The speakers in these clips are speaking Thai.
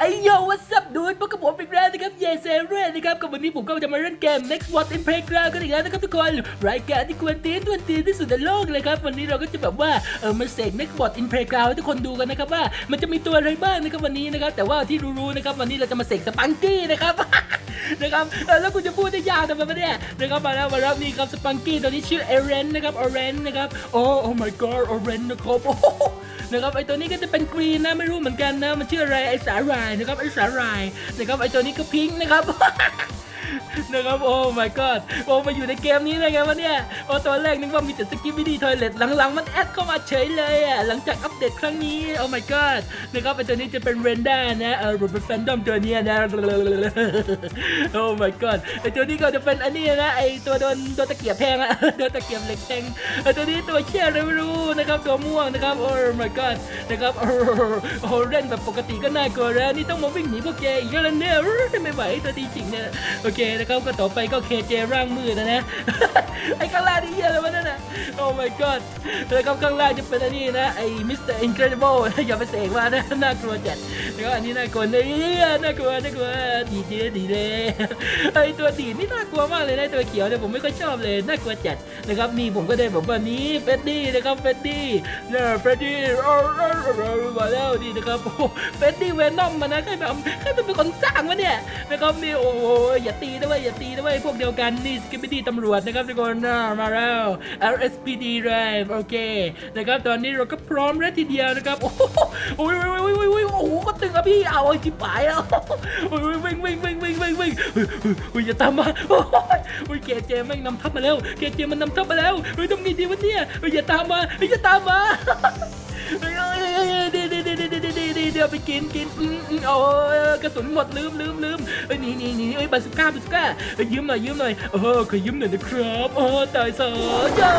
ไอโยวัส up ดูดพวกกับผมอีกแล้วนะครับ เยเซเรนนะครับกับวันนี้ผมก็จะมาเล่นเกม Next What in Playground กันอีกแล้วนะครับทุกคน รายการที่ควนตีนกวนตีนที่สุดในโลกเลยครับ วันนี้เราก็จะแบบว่า เออมาเสก Next What in Playground ให้ทุกคนดูกันนะครับว่า มันจะมีตัวอะไรบ้างนะครับวันนี้นะครับ แต่ว่าที่รู้ๆนะครับวันนี้เราจะมาเสกสปังกี้นะครับ นะครับแล้วกูจะพูดได้ยากทำไมวะเนี่ยนะครับมาแล้วมาแล้วนี่ครับสปังกี้ตัวนี้ชื่อเอเรนนะครับเอเรนนะครับโอ้โอ้ my god ออเรนนะครับโอ้นะครับไอตัวนี้ก็จะเป็นกรีนนะไม่รู้เหมือนกันนะมันชื่ออะไรไอสาหร่ายนะครับไอสาหร่ายนะครับไอตัวนี้ก็พิงค์นะครับ นะครับโอ้ my god โอ้มาอยู่ในเกมนี้ได้ไงวะเนี่ยโอ้ตอนแรกนึกว่ามีแต่สกิปวิดีทอยเลทหลังๆ มันแอดเข้ามาเฉยเลยอะหลังจากอัปเดตครั้งนี้โอ้ my god นะครับไอตัวนี้จะเป็นเรนด้านะเออเป็นแฟนดอมตัวเนี้ยนะโอ้ my god ไอตัวนี้ก็จะเป็นอันนี้นะไอตัวโดนโดนตะเกียบแพงอะโดนตะเกียบเหล็กแทงไอตัวนี้ตัวเชี่ยอะไรไม่รู้นะครับตัวม่วงนะครับโอ้ my god นะครับโอ้เล่นแบบปกติก็น่ากลัวแล้วนี่ต้องมาวิ่งหนีพวกแกอีกแล้วเนี่ยไม่ไหวตัวดีจริงเนี่ยโอเคนะครับก็ต่อไปก็เคเจร่างมืดนะนะ ไอ้ข้างล่างนี่เหี้ยอะไรวะนั่นน่ะโอ้ my god แล้วก็ข้างล่างจะเป็นอันนี้นะไอ้มิสเตอร์อินเครดิเบิลอย่าไปเสกมานะน่ากลัวจัดแล้วก็อันนี้น่ากลัวเนี่ยน่ากลัวน่ากลัวดีเจดีเลยไอ้ตัวดีนี่น่ากลัวมากเลยนะตัวเขียวเนี่ยผมไม่ค่อยชอบเลยน่ากลัวจัดนะครับนี่ผมก็ได้แบบว่านี้เฟดดี้นะครับเฟดดี้เนี่ยเฟดดี้มาแล้วนี่นะครับโอ้เฟดดี้เวนอมมานะใครแบบใครเป็นคนสร้างวะเนี่ยนะครับนี่โอ้โหอย่าตีีด้วยอย่าตีด้วยพวกเดียวกันนี่สกิปปี้ตำรวจนะครับทุกคนมาแล้ว LSPD เลยโอเคนะครับตอนนี้เราก็พร้อมแล้วทีเดียวนะครับ โอ้โหโอ้ยโอ้ยโอ้ยโอ้ยโอ้โหก็ตึงอะพี่เอาไอ้จิ๋ปายแล้วโอ้ยวิ่งวิ่งวิ่งวิ่งวิ่งวิ่งเฮ้ยอย่าตามมาโอ้ยโอ้ยเกเจแม่งนำทัพมาแล้วเกเจมันนำทัพมาแล้วเฮ้ยทำไงดีวะเนี่ยเฮ้ยอย่าตามมาเฮ้ยอย่าตามมาเฮ้ยเฮ้ยเฮ้ย เดี๋ยวไปกินกินอืมอืมโอ้ยกระสุนหมดลืมลืมลืมเอ้ยหนี่นี่นี่เอ้ยบาสุก้าบาสุก้าเอ้ยยืมหน่อยยืมหน่อยเออขอยืมหน่อยนะครับโอ้ตายซะจ้า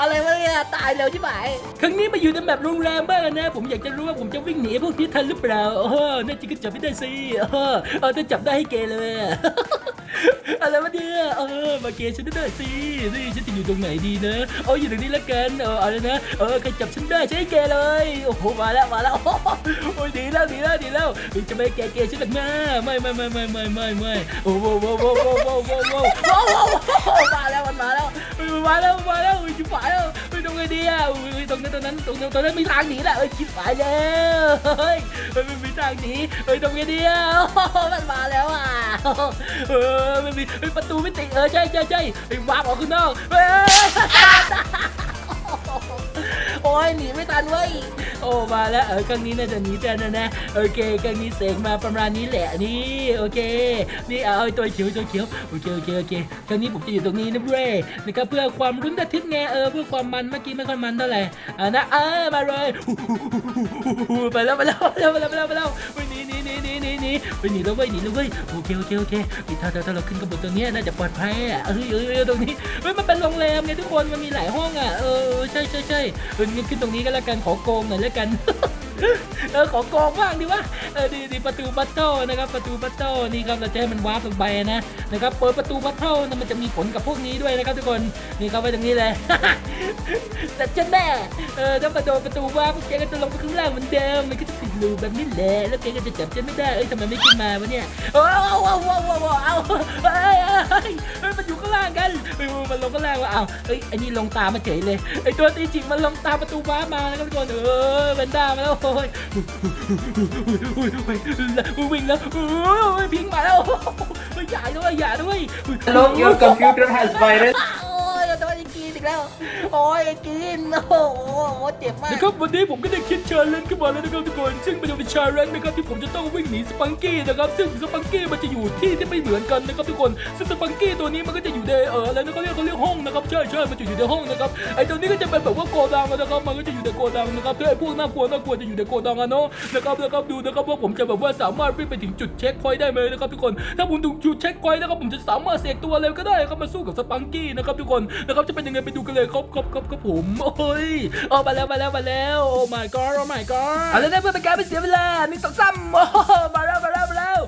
อะไรวะเนี่ยตายแล้วใช่ไหมครั้งนี้มาอยู่ในแบบโรงแรมบ้างนะ ผมอยากจะรู้ว่าผมจะวิ่งหนีพวกที่ทันหรือเปล่าเออน่าจะก็จับไม่ได้สิเออเออถ้าจับได้ให้เกเลยอะไรวะเนี่ยเออมาเกฉันได้สินี่ฉันจะอยู่ตรงไหนดีนะเอาอยู่ตรงนี้ละกันเอออาเลยนะเออใครจับฉันได้ให้เกเลยโอ้โหมาแล้วมาแล้วโอ้โหโอ้ยดีแล้วดีแล้วดีแล้วจะไม่แกเกฉันหรอกนะไม่ไม่ไม่ไม่ไม่ไม่ไม่โอ้โหโอ้โห มาแล้วมาแล้วเฮ้ยจิ๋วายแล้วเฮ้ยตรงไหนดีอะเฮ้ยตรงนั้นตรงนั้นตรงนั้นตรงนั้นมีทางหนีแหละเอ้ยชิบหายแล้วเฮ้ยมันมีทางหนีเอ้ยตรงไหนดีอะมันมาแล้วอะเออมันมีประตูไม่ติดเออใช่ใช่ใช่ไอ้วาร์ปออกข้างนอกเฮ้ย โอ้ยหนีไม่ทันเว้ยโอ้มาแล้วเออครั้งนี้น่าจะหนีทันนะนะโอเคครั้งนี้เสกมาประมาณนี้แหละนี่โอเค นี่เอาตัวเขียวตัวเขียวโอเคโอเคโอเคครั้งนี้ผมจะอยู่ตรงนี้นะเว้ยนะครับเพื่อความรุนระทึกไงเออเพื่อความมันเมื่อกี้ไม่ค่อยมันเท่าไหร่อะนะเออมาเลยไปแล้วไปแล้วไปแล้วไปแล้วไปแล้วไปแล้วหนีหนีหนีหนีหนีหนีไปหนีแล้วเว้ยหนีแล้วเว้ยโอเคโอเคโอเคถ้าถ้าเราขึ้นกระบวนตรงนี้น่าจะปลอดภัยอะเฮ้ยเฮ้ยตรงนี้เฮ้ยมันเป็นโรงแรมไงทุกคนมันมีหลายห้องอะเออใช่ใช่ใช่เนขึ้นตรงนี้ก็แล้วกันขอโกงหน่อยแล้วกัน เออขอโกงบ้างดีวะเออดีดีประตูบัตเทิลนะครับประตูบัตเทิลนี่ครับเราจะให้มันวาร์ปลงไปนะนะครับเปิดประตูบัตเทิลนะมันจะมีผลกับพวกนี้ด้วยนะครับทุกคนนี่เข้าไปตรงนี้เลยแต่ฉันแน่เออถ้าประตูประตูวาร์ปแกก็จะลงไปข้างล่างเหมือนเดิมมันก็จะติดรูแบบนี้แหละแล้วแกก็จะจับฉันไม่ได้เอ้ยทำไมไม่ขึ้นมาวะเนี่ยโอ้โหโอ้โหโอ้โหเอาเฮ้ยเฮ้ยเฮ้ยมันอยู่ข้างล่างกันเฮ้ยมันลงข้างล่างวะอ้าเฮ้ยอันนี้ลงตามมาเฉยเลยไอ้ตัวตีจริงมันลงตามประตูวาร์ปมานะครับทุกคนเออเป็นด้ามาแล้วยวิ่งแล้วพิงมาแล้วอย่าด้วยอย่าด้วย Hello, your computer has virus. อีกแล้ว โอ้ยกินโอ้โหเจ็บมากนะครับวันนี้ผมก็ได้คิดเชิญเล่นขึ้นมาแล้วนะครับทุกคน ซึ่งมันจะเป็นชาเลนนะครับที่ผมจะต้องวิ่งหนีสปังกี้นะครับซึ่งสปังกี้มันจะอยู่ที่ที่ไม่เหมือนกันนะครับทุกคนซึ่งสปังกี้ตัวนี้มันก็จะอยู่ในเอออะไรนะเขาเรียกเขาเรียกห้องนะครับใช่ใช่มันจะอยู่ในห้องนะครับไอตัวนี้ก็จะเป็นแบบว่าโกดังนะครับมันก็จะอยู่ในโกดังนะครับถ้าไอพวกน่ากลัวน่ากลัวจะอยู่ในโกดังอะเนาะนะครับนะครับดูนะครับว่าผมจะแบบว่าสามารถวิ่งไปถึงจุดเช็คพอยต์ได้ไหมนะครับทุกคน ถ้าผมถึงจุดเช็คพอยต์นะครับผมจะสามารถเสกตัวอะไรก็ได้ครับมาสู้กับสปังกี้นะครับทุกคนนะครับจะเป็นยังไงไปดูกันเลยครับครับครับครับผมโอ้ยเอามาแล้วมาแล้วมาแล้วโอ้ my god โอ้ my god เอาแล้วนะเพื่อเป็นการไม่เสียเวลาหนึ่งสองสามโอ้มาแล้วมาแล้วมาแล้ว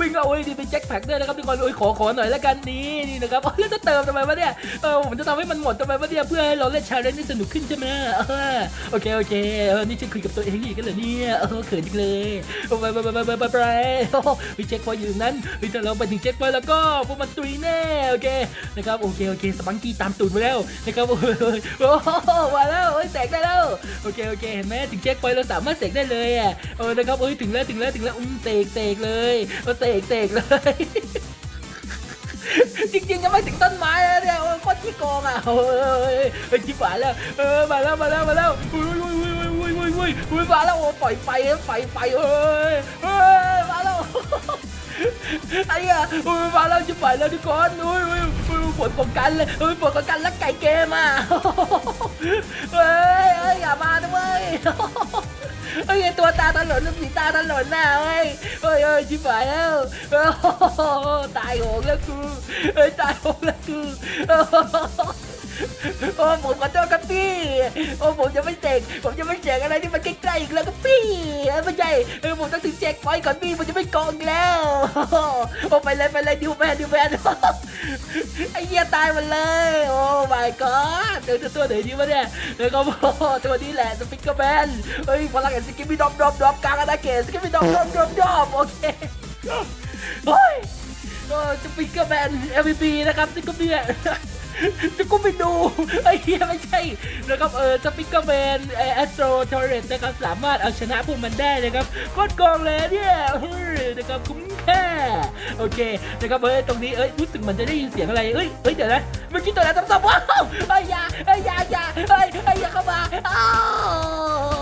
วิ่งเอาเอ้ยดีเป็นแจ็คแพ็คด้วยนะครับทุกคนโอ้ยขอขอหน่อยและกันนี่นี่นะครับแล้วจะเติมทำไมวะเนี่ยเออผมจะทำให้มันหมดทำไมวะเนี่ยเพื่อให้เราเล่นชาเลนจ์ได้สนุกขึ้นใช่ไหมเออโอเคโอเคเออนี่ฉันคุยกับตัวเองอีกกันเหรอเนี่ยเออเขินจังเลยไปไปไปไปไปไปไปเช็คพอยอยู่ตรงนั้นเฮ้ยถ้าเราไปถึงเช็คพอยแล้วก็พวกมันตุยแน่โอเคนะครับโอเคโอเคสปังกี้ตามตูดมาแล้วนะครับโอ้ยโอ้โหมาแล้วเฮ้ยแสกได้แล้วโอเคโอเคเห็นไหมถึงเช็คพอยเราสามารถเสกได้เลยอะเออนะครับเอ้ยถึงแล้วถึงแล้วถึงแล้วอุ้มเสกเสกเลยเออเสกเสกเลย จริงๆยังไม่ถึงต้นไม้เลยเนี่ยโอ้ยโคตรขี้โกงอะเฮ้ยเฮ้ยชิบหาแล้ว เออมาแล้วมาแล้วมาแล้วอุ้ยอุ้ยอุ้ยอุ้ยอุ้ยอุ้ยอุ้ยมาแล้วโอ้ปล่อยไฟไฟไฟเอ้ยเฮ้ยมาแล้วไอ้เหี้ยอุ้ยมาแล้วชิบหายแล้วทุกคนอุ้ยอุ้ยอุ้ยปวดของกันเลยอุ้ยปวดของกันแล้วไก่เกมอะเฮ้ยเฮ้ยอย่ามานะเว้ย เอ้ยตัวตาถลนสีตาถลนน่ะเฮ้ยเอ้ยเอ้ยชิบหายแล้วตายโหงแล้วกูเอ้ยตายโหงแล้วกู โอ้ผมขอโทษครับพี่โอ้ผมจะไม่เสกผมจะไม่เสกอะไรที่มันใกล้ๆอีกแล้วครับพี่ไม่ใช่เออผมต้องถึงเช็คไว้ก่อนพี่ผมจะไม่โกงอีกแล้วโอ้ไปเลยไปเลยดิวแมนดิวแมนไอ้เหี้ยตายหมดเลย โอ้ my god เดี๋ยวตัวไหนดีวะเนี่ยแล้วก็ตัวนี้แหละสปิกเกอร์แมนเฮ้ยพลังแห่งสกิปปี้ดอมดอมดอมกลางอาณาเขตสกิปปี้ดอมดอมดอมดอมโอเคเฮ้ยก็สปิกเกอร์แมน MVP นะครับสกิปปี้ สกูไปดูไอ้เหี้ยไม่ใช่นะครับเออสปิกเกอร์แมนแอสโตรทอร์เรนนะครับสามารถเอาชนะพวกมันได้นะครับโคตรโกองเลยเนี่ยเฮ้ยนะครับคุ้มค่าโอเคนะครับเอ้ยตรงนี้เอ้ยรู้สึกมือนจะได้ยินเสียงอะไรเอ้ยเอ้ยเดี๋ยวนะเมื่อกี้ตัวอะไรซ้ำๆว้าวเอ้ยย่าเอ้ยย่าอย่าเอ้ยเอ้ยอย่าเข้ามาอ้าว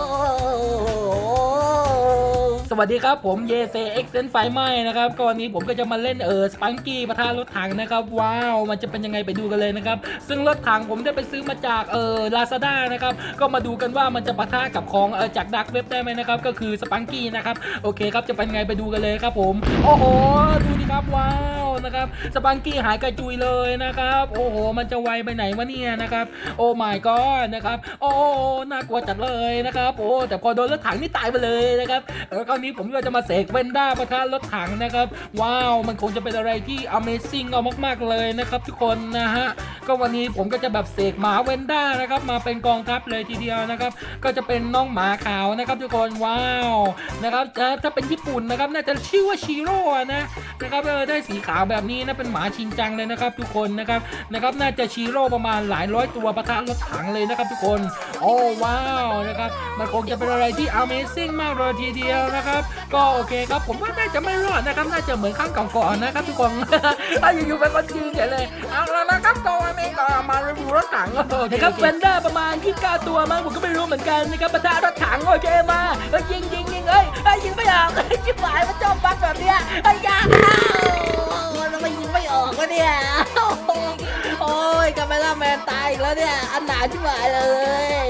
วัสดีครับผมเยเซเอ็กเซนไฟไหม้นะครับก็วันนี้ผมก็จะมาเล่นเออสปังกี้ประธานรถถังนะครับ ว้าวมันจะเป็นยังไงไปดูกันเลยนะครับ ซึ่งรถถังผมได้ไปซื้อมาจากเออลาซาด้านะครับ ก็มาดูกันว่ามันจะปะทะกับของเออจากดักเว็บได้ไหมนะครับ ก็คือสปังกี้นะครับ โอเคครับจะเป็นไงไปดูกันเลยครับผม โอ้โห ดูดิครับว้าว นะครับสปังกี้หายกระจุยเลยนะครับ โอ้โห มันจะไวไปไหนวะเนี่ยนะครับ โอ้ my god นะครับ โอ้น่ากลัวจัดเลยนะครับ โอ้แต่พอโดนรถถังนี่ตายไปเลยนะครับเออคราวนี้ผมก็จะมาเสกเวนด้าประทะรถถังนะครับ ว้าว มันคงจะเป็นอะไรที่ Amazing เอามาก ๆเลยนะครับ ทุกคนนะฮะ ก็วันนี้ผมก็จะแบบเสกหมาเวนด้านะครับมาเป็นกองทัพเลยทีเดียวนะครับ ก็จะเป็นน้องหมาขาวนะครับทุกคนว้าวนะครับถ้าเป็นญี่ปุ่นนะครับน่าจะชื่อว่าชิโร่นะนะครับเออได้สีขาวแบบนี้นะเป็นหมาชินจังเลยนะครับ ทุกคนนะครับนะครับน่าจะชิโร่ประมาณหลายร้อยตัวประทะรถถังเลยนะครับทุกคน โอ้ว้าวนะครับมันคงจะเป็นอะไรที่ Amazing มากเลยทีเดียวนะครับ ก็โอเคครับผมว่าน่าจะไม่รอดนะครับ น่าจะเหมือนข้างก่อนๆนะครับทุกคนอะอยู่ๆเป็นคนจีนเฉยเลยเอาล้วนะครับตัวนี้เมกามารีวิวรถถังนะครับแวนด้าประมาณ29ตัวมั้งผมก็ไม่รู้เหมือนกันนะครับปะทะรถถังโอเคมาเอ้ยยิงยิงยิงเอ้ยเอ้ยยิงไม่ออกเอ้ยชิบหายมันจอบบักแบบเนี้ยเอ้ยาอ้าทำไมยิงไม่ออกวะเนี่ยโอ้ยกาเมล่าแมนตายอีกแล้วเนี่ยอันหนาชิบหายเลย